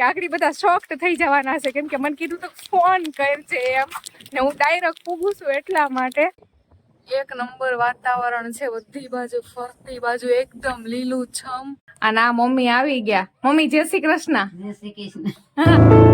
કે આગળ બધા શોક્ડ થઈ જવાના છે કેમ કે મને કીધું તો ફોન કરજે એમ. ને હું ડાયરેક્ટ પૂગું છું એટલા માટે. એક નંબર વાતાવરણ છે બધી બાજુ ફરતી બાજુ એકદમ લીલું છમ. અને આ મમ્મી આવી ગયા. મમ્મી જય શ્રી કૃષ્ણ. જય Shri Krishna.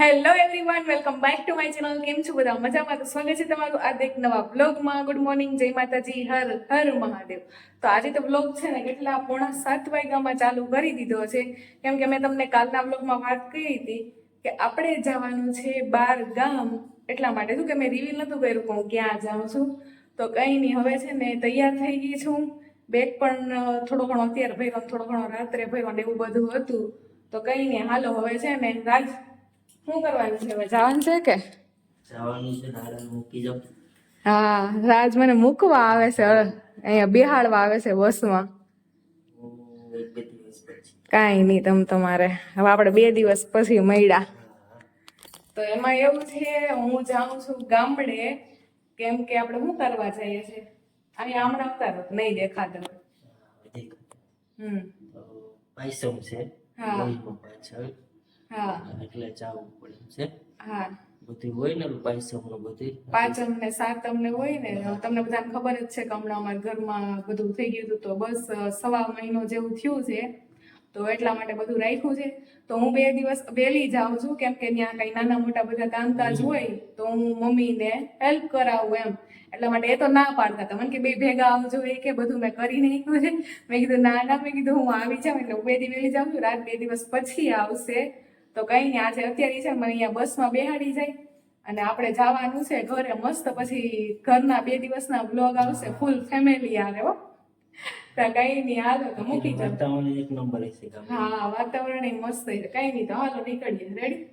Hello everyone welcome back to my channel કેમ છો બધા? મજામાં? તો સ્વાગત છે તમારું આજે એક નવા બ્લોગમાં ગુડ મોર્નિંગ જય માતાજી. હર હર મહાદેવ. તો આજે તો બ્લોગ છે ને કેટલા? પોણા સાત વાગ્યામાં ચાલુ કરી દીધો છે. કેમ કે મેં તમને કાલના બ્લોગમાં વાત કરી હતી કે આપણે જવાનું છે બાર ગામ. એટલા માટે શું કે મેં રિવીલ નહોતું કર્યું પણ હું ક્યાં જાઉં છું. તો કંઈ નહીં, હવે છે ને તૈયાર થઈ ગઈ છું. બેગ પણ થોડો ઘણો અત્યારે ભર્યો થોડો ઘણો રાત્રે ભર્યો એવું બધું હતું. તો કંઈ નહીં, હાલો, હવે છે ને રાજ શું કરવાનું છે જવાનું છે કે? જવાનું છે દાદા મૂકી જાઉં. હા રાજ મને મૂકવા આવે છે અહીંયા બેહાડવા આવે છે બસમાં. કાંઈ નહીં તમ તમારે. હવે આપણે બે દિવસ પછી મળ્યા. તો એમાં એવું છે હું જાઉં છું ગામડે. કેમ કે આપણે શું કરવા જઈએ છીએ અહીંયા હમણાં અવતારો નહીં દેખાતો. હમ. પૈસો છે હા. હા. એટલે જવું પડે છે? હા. બધું હોય ને પાંચમ ને બધી? પાંચમ ને સાતમ ને હોય ને તમને બધાને ખબર જ છે કે હમણાં અમારા ઘરમાં બધું થઈ ગયું હતું તો બસ સવા મહિનો જેવું થયું છે તો એટલા માટે બધું રાખ્યું છે. તો હું બે દિવસ વહેલી જાઉં છું કેમ કે ત્યાં કઈ નાના મોટા બધા કામકાજ હોય તો હું મમ્મીને હેલ્પ કરાવું એમ. એટલા માટે એ તો ના પાડતા હતા. મને કે બે ભેગા આવજો એ કે બધું મેં કરી નાખ્યું છે. મેં કીધું ના ના. મેં કીધું હું આવી જાઉં એટલે હું બે દી વહેલી જાઉં છું રાત બે દિવસ પછી આવશે. તો કઈ નહીં આજે અત્યારે છે મને અહીંયા બસમાં બેહાડી જાય અને આપણે જવાનું છે ઘરે મસ્ત પછી ઘરના બે દિવસના બ્લોગ આવશે ફૂલ ફેમિલી આવે હો. તો કઈ નહીં હાલો તો મૂકી જાવ વાતાવરણ એક નંબર હશે હા વાતાવરણ મસ્ત છે. કઈ નહીં તો હાલો નીકળીએ. રેડી.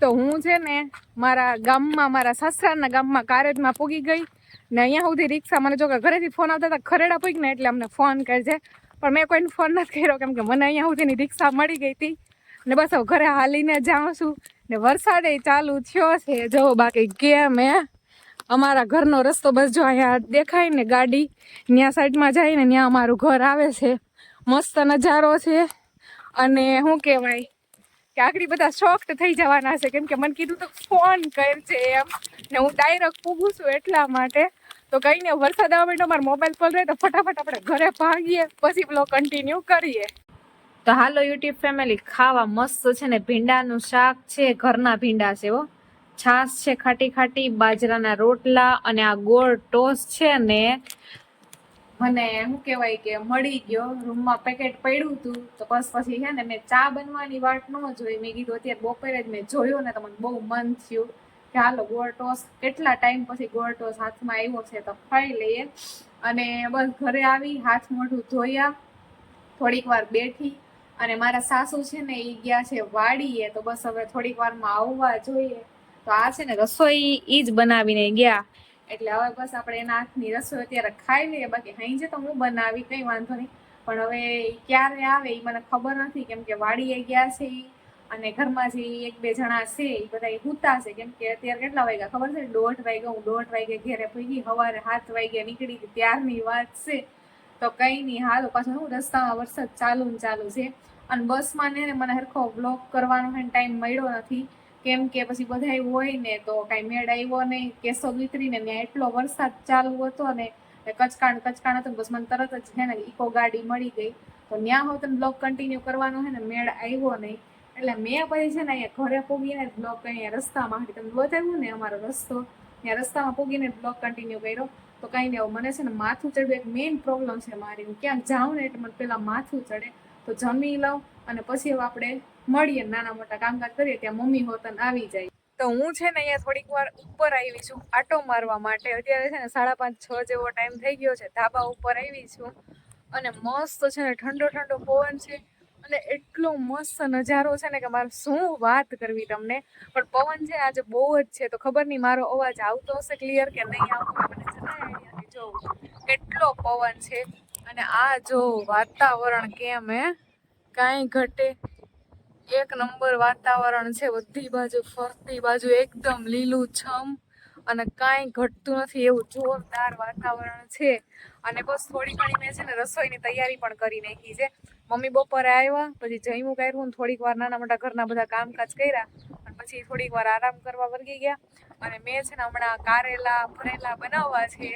તો હું છે ને મારા ગામમાં મારા સસરાના ગામમાં કારેજમાં પૂગી ગઈ. ને અહીંયા સુધી રિક્ષા મને જો ઘરેથી ફોન આવતા હતા, ખરેડા પૂછ ને એટલે અમને ફોન કરજે. પણ મેં કોઈને ફોન નથી કર્યો, કેમ કે મને અહીંયા સુધીની રિક્ષા મળી ગઈ હતી. ને બસ હવે ઘરે હાલીને જાઉં છું. ને વરસાદ ચાલુ થયો છે. જો બાકી કેમ હે. અમારા ઘરનો રસ્તો બસ જો અહીંયા દેખાય ને ગાડી ત્યાં સાઈડમાં જાય ને ત્યાં અમારું ઘર આવે છે. મસ્ત નજારો છે. અને શું કહેવાય કે આગળ બધા શોખ થઈ જવાના છે. કેમ કે મને કીધું તો, ફોન કરજે એમ. ને હું ડાયરેક્ટ પૂગું છું એટલા માટે. તો કઈ ને વરસાદ આવે માંડ્યો મારો મોબાઈલ પર રહે તો ફટાફટ આપણે ઘરે ભાગીએ, પછી બ્લોગ કન્ટિન્યુ કરીએ. તો હાલો યુટ્યુબ ફેમિલી ખાવા મસ્ત છે ને, ભીંડાનું શાક છે, ઘરના ભીંડા છે હો. છાશ છે ખાટી ખાટી, બાજરાના રોટલા અને આ ગોળ ટોસ છે ને મને શું કહેવાય કે મળી ગયો, રૂમમાં પેકેટ પડ્યું હતું તો બસ પછી છે ને મેં ચા બનવાની વાટ ન જોઈ. મેં કીધું અત્યારે બપોરે જ મેં જોયો ને તો મને બહુ મન થયું કે હાલો, ગોળ ટોસ. કેટલા ટાઈમ પછી ગોળ ટોસ હાથમાં આવ્યો છે તો ખાઈ લઈએ. અને બસ ઘરે આવી, હાથ મોઢું ધોયા, થોડીક વાર બેઠી. અને મારા સાસુ છે ને એ ગયા છે વાડીએ, તો બસ હવે થોડીક વારમાં આવવા જોઈએ. તો આ છે ને રસોઈ એ જ બનાવીને ગયા. એટલે હવે બસ આપણે એના હાથની રસોઈ અત્યારે ખાઈ લઈએ. બાકી હાઈ તો હું બનાવી, કંઈ વાંધો નહીં. પણ હવે ક્યારે આવે એ મને ખબર નથી. કેમ કે વાડીએ ગયા છે એ અને ઘરમાં જે એક બે જણા છે એ બધા સૂતા છે. કેમ કે અત્યારે કેટલા વાગ્યા? ખબર છે? દોઢ વાગ્યા, હું દોઢ વાગ્યા ઘેરે પહોંચી સવારે સાત વાગ્યા નીકળી ગઈ. ત્યારની વાત છે. તો કંઈ નહીં. હાલો પાછું હું રસ્તામાં વરસાદ ચાલુ ને ચાલુ છે. અને બસમાં ને મને હરખો બ્લોક કરવાનો ટાઈમ મળ્યો નથી. કેમ કે પછી બધા હોય ને તો કાંઈ મેળ આવ્યો નહીં. કેસો ઉતરીને ત્યાં એટલો વરસાદ ચાલુ હતો ને કચકાણ કચકાણ હતું બસ મને તરત જ છે ને ઇકો ગાડી મળી ગઈ. તો ત્યાં હોત તને બ્લોક કન્ટિન્યુ કરવાનો છે ને મેળ આવ્યો નહીં. એટલે મેં પછી છે ને અહીંયા ઘરે પૂગીને બ્લોક અહીંયા રસ્તામાં હતી તમને બતાવ્યું ને અમારો રસ્તો. ત્યાં રસ્તામાં પૂગીને બ્લોક કન્ટિન્યુ કર્યો. તો કાંઈ નહીં મને છે ને માથું ચડવું એક મેઇન પ્રોબ્લેમ છે મારી. હું ક્યાંક જાઉં ને એટલે મને પેલા માથું ચડે. તો જમી લઉં અને પછી આપણે મળીએ નાના મોટા કામકાજ કરીએ, ત્યાં મમ્મી હોતન આવી જાય. તો હું છે ને અહીંયા થોડીક વાર ઉપર આવી છું, આટો મારવા માટે. અત્યારે છે ને સાડા પાંચ, છ જેવો ટાઈમ થઈ ગયો છે, ધાબા ઉપર આવી છું. અને મસ્ત છે ને ઠંડો ઠંડો પવન છે. અને એટલો મસ્ત નજારો છે ને કે મારે શું વાત કરવી તમને. પણ પવન છે આજે બહુ જ છે, તો ખબર નહીં મારો અવાજ આવતો હશે ક્લિયર કે નહીં આવતો મને કેટલો પવન છે. અને આ જો વાતાવરણ કેમ હે? કાંઈ ઘટે એક નંબર વાતાવરણ છે, બધી બાજુ ફરતી બાજુ એકદમ લીલું છમ અને કાંઈ ઘટતું નથી એવું જોરદાર વાતાવરણ છે. અને બસ થોડી ઘણી મેં છે ને રસોઈની તૈયારી પણ કરી નાખી છે. મમ્મી બપોરે આવ્યા, પછી જમ્યું કર્યું થોડીક વાર નાના મોટા ઘરના બધા કામકાજ કર્યા અને પછી થોડીક વાર આરામ કરવા વર્ગી ગયા. અને મેં છે ને હમણાં કારેલા ભરેલા બનાવવા છે.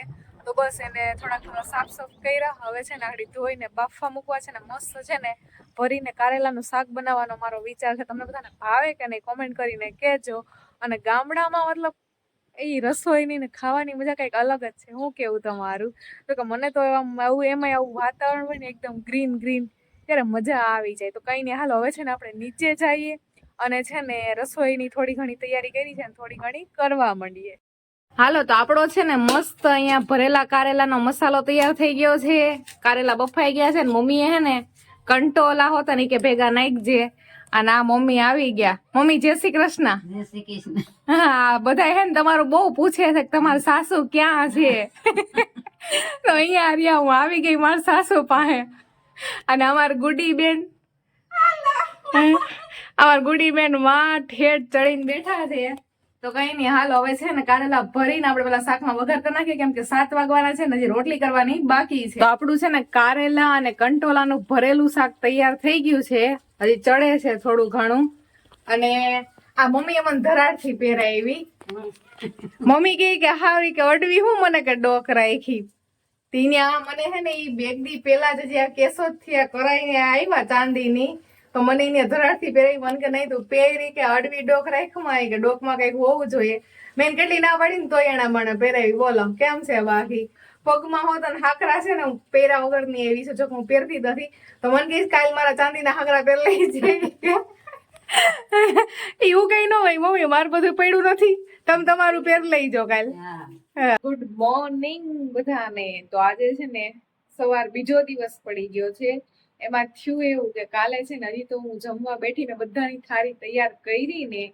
તો બસ એને થોડાક થોડા સાફ સાફ કર્યા. હવે છે ને આડી ધોઈને બાફવા મૂકવા છે ને મસ્ત છે ને ભરીને કારેલાનું શાક બનાવવાનો મારો વિચાર છે. તમને બધાને ભાવે કે નહીં કોમેન્ટ કરીને કહેજો. અને ગામડામાં મતલબ એ રસોઈની ને ખાવાની મજા કંઈક અલગ જ છે. હું કેવું તમારું? તો કે મને તો એમ આવું, એમાંય આવું વાતાવરણ હોય ને એકદમ ગ્રીન ગ્રીન ત્યારે મજા આવી જાય. તો કંઈ નહીં, હાલ હવે છે ને આપણે નીચે જઈએ અને છે ને રસોઈની થોડી ઘણી તૈયારી કરી છે ને થોડી ઘણી કરવા માંડીએ. હાલો તો આપણો છે ને મસ્ત અહીંયા ભરેલા કારેલાનો મસાલો તૈયાર થઈ ગયો છે. કારેલા બફાઈ ગયા છે ને મમ્મીએ હે ને કંટોલા હોતા ને કે ભેગા નાખજે અને આ મમ્મી આવી ગયા. મમ્મી જય શ્રી કૃષ્ણ. જય શ્રી કૃષ્ણ. હા બધા હે ને તમારું બહુ પૂછે છે કે તમારું સાસુ ક્યાં છે? તો અહીંયા રહ્યા હું આવી ગઈ મારા સાસુ પાસે. અને અમાર ગુડી બેન અમાર ગુડી બેનમાં ઠેઠ ચડીને બેઠા છે. તો કઈ નહીં હાલ હવે છે ને કારેલા ભરીને આપણે પેલા શાકમાં વઘાર કરી નાખીએ, કેમ કે સાત વાગવાના છે ને હજી રોટલી કરવાની બાકી છે. આપણું છે ને કારેલા અને કંટોલાનું ભરેલું શાક તૈયાર થઈ ગયું છે. હજી ચડે છે થોડું ઘણું. અને આ મમ્મી મને ધરાડથી પહેરાવી. મમ્મી કહે કે હાવી કે અડવી હું મને કે ડોક રાખી? તીન્યા મને હે ને એ બેગદી પેલા જ જે આ કેસો થી કરાઈને આવ્યા ચાંદીની તો મને એને ધરાડથી પહેરાવી મને કે નહીં તું પહેરી કે અડવી ડોક રાખમાં કે ડોકમાં કંઈક હોવું જોઈએ. મેં કેટલી ના પાડી ને તો એના મને પહેરાવી. બોલો કેમ છે બાકી? પગમાં હોત અને હાકરા છે ને હું પહેરા વગરની એવી છું જો હું પહેરતી નથી. તો મને કહીશ કાલ મારા ચાંદીના હાકરા પહેર લઈ જાય. એવું કઈ ન હોય મમ્મી મારું બધું પડ્યું નથી. તમે તમારું પહેર લઈ જાઓ કાલ. હા. ગુડ મોર્નિંગ બધાને. તો આજે છે ને સવાર બીજો દિવસ પડી ગયો છે. એમાં થયું એવું કે કાલે છે ને હજી તો હું જમવા બેઠીને બધાની થાળી તૈયાર કરી ને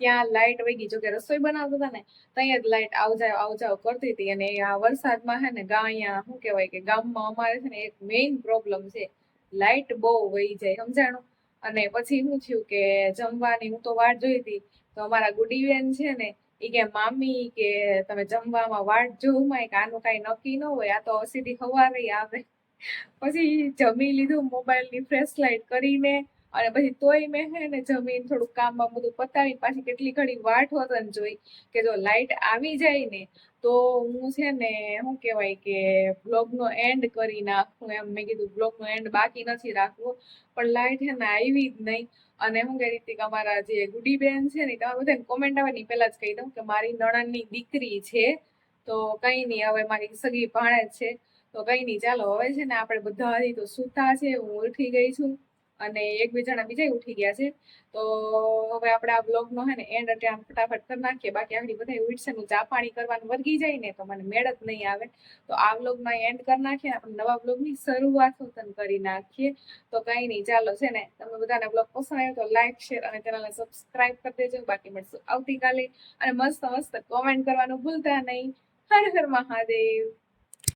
ત્યાં લાઇટ વહી ગઈ જો કે રસોઈ બનાવતા હતા ને ત્યાં જ લાઈટ આવજાવ આવજાવ કરતી હતી. અને આ વરસાદમાં છે ને ગા અહીંયા, શું કહેવાય કે ગામમાં અમારે છે ને એક મેઇન પ્રોબ્લેમ છે. લાઇટ બહુ વહી જાય, સમજાણું? અને પછી શું થયું કે જમવાની, હું તો વાટ જોઈ હતી, તો અમારા ગુડીબેન છે ને એ કે મામી કે તમે જમવામાં વાટ જોવું કે આનું કઈ નક્કી ન હોય, આ તો સીધી ખવારી આવે. પછી જમી લીધું મોબાઈલની ફ્રેશ લાઇટ કરીને અને પછી તોય મેં હે ને જમીન થોડું કામમાં બધું પતાવી પાછી કેટલી ઘડી વાટ હોતન જોઈ કે જો લાઇટ આવી જાય ને, તો હું છે ને શું કહેવાય કે બ્લોગનો એન્ડ કરી નાખું. એમ મેં કીધું બ્લોગ નો એન્ડ બાકી નથી રાખવો, પણ લાઇટ હે ને આવી જ નહીં. અને હું કહી રીતે કે અમારા જે ગુડી બેન છે ને તમે બધાને કોમેન્ટ આવે ને પેલા જ કહી દઉં કે મારી નણંદની દીકરી છે, તો કંઈ નહીં, હવે મારી સગી ભાણે છે. તો કઈ નહીં ચાલો હવે છે ને આપણે બધા તો સૂતા છે, હું ઉઠી ગઈ છું અને એકબીજાના બીજા ઉઠી ગયા છે. તો હવે આપણે આ બ્લોગનો હે ને એન્ડ ત્યાં ફટાફટ કરી નાખીએ. બાકી આપણી બધા ઉઠશે ને ચા પાણી કરવાનું વર્ગી જાય ને તો મને મેળ જ નહીં આવે. તો આ બ્લોગમાં એન્ડ કરી નાખીએ આપણે નવા બ્લોગની શરૂઆત હોતન કરી નાખીએ. તો કઈ નહીં ચાલો છે ને તમે બધાને બ્લોગ પસંદ આવ્યો તો લાઈક શેર અને ચેનલને સબસ્ક્રાઇબ કરી દેજો. બાકી મળશું આવતીકાલે. અને મસ્ત મસ્ત કોમેન્ટ કરવાનું ભૂલતા નહીં. હર હર મહાદેવ.